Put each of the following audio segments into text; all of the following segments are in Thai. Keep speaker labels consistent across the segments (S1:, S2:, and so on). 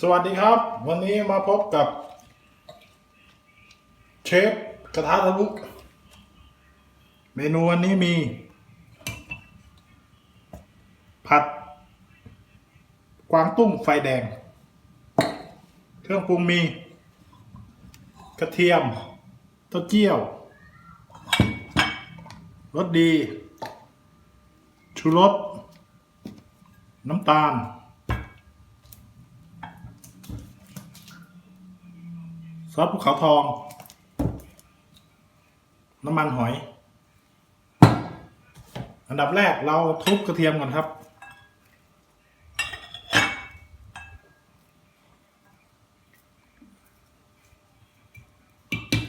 S1: สวัสดีครับ วันนี้มาพบกับเชฟกระทะทะลุเมนูวันนี้มี ผัด กวางตุ้งไฟแดง เครื่องปรุงมี กระเทียมเต้าเจี้ยวรสดี ชูรส น้ำตาล ซอสภูเขาทอง น้ำมันหอย อันดับแรกเราทุบกระเทียมก่อนครับ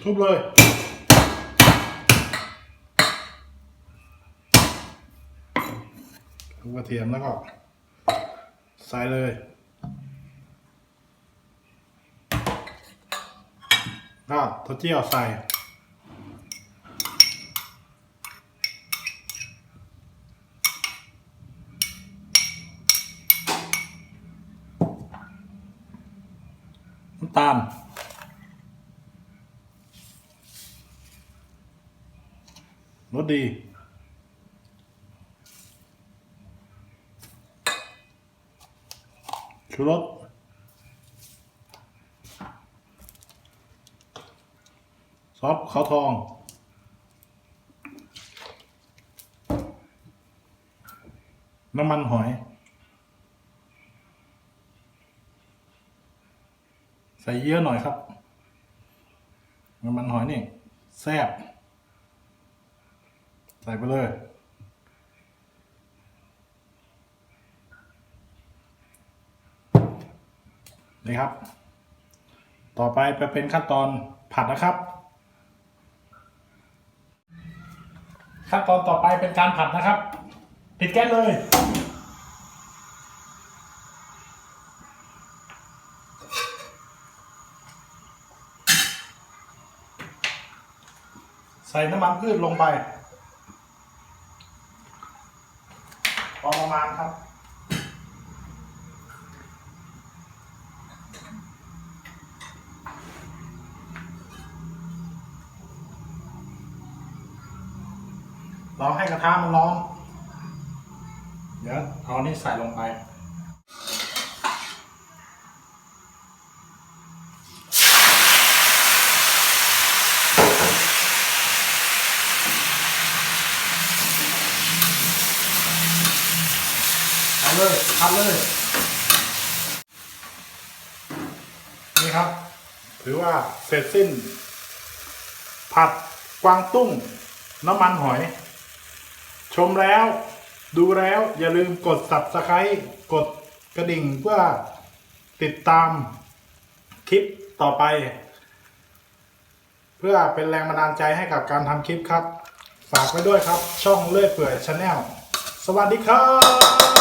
S1: ทุบเลยทุบกระเทียมแล้วก็ใส่เลย ก็เต้าเจียวใส่ น้ำตาลรสดี ชูรส ซอสขาวทองน้ำมันหอย ใส่เยอะหน่อยครับ น้ำมันหอยนี่ แซ่บ ใส่ไปเลย นี่ครับ ต่อไปไปเป็นขั้นตอนผัดนะครับ ขั้นตอนต่อไปเป็นการผัดนะครับ ปิดแก๊สเลย ใส่น้ำมันพืชลงไปพอประมาณครับ เราให้กระทะมันร้อน เดี๋ยวเอานนี้ใส่ลงไป เอาเลยพัดเลย นี่ครับ ถือว่าเสร็จสิ้น ผัดกวางตุ้ง น้ำมันหอย ชมแล้ว ดูแล้วอย่าลืมกด subscribe กดกระดิ่งเพื่อติดตามคลิปต่อไป เพื่อเป็นแรงบันดาลใจให้กับการทำคลิปครับ ฝากไว้ด้วยครับ ช่องเลื่อยเปื่อยชาแนลสวัสดีครับ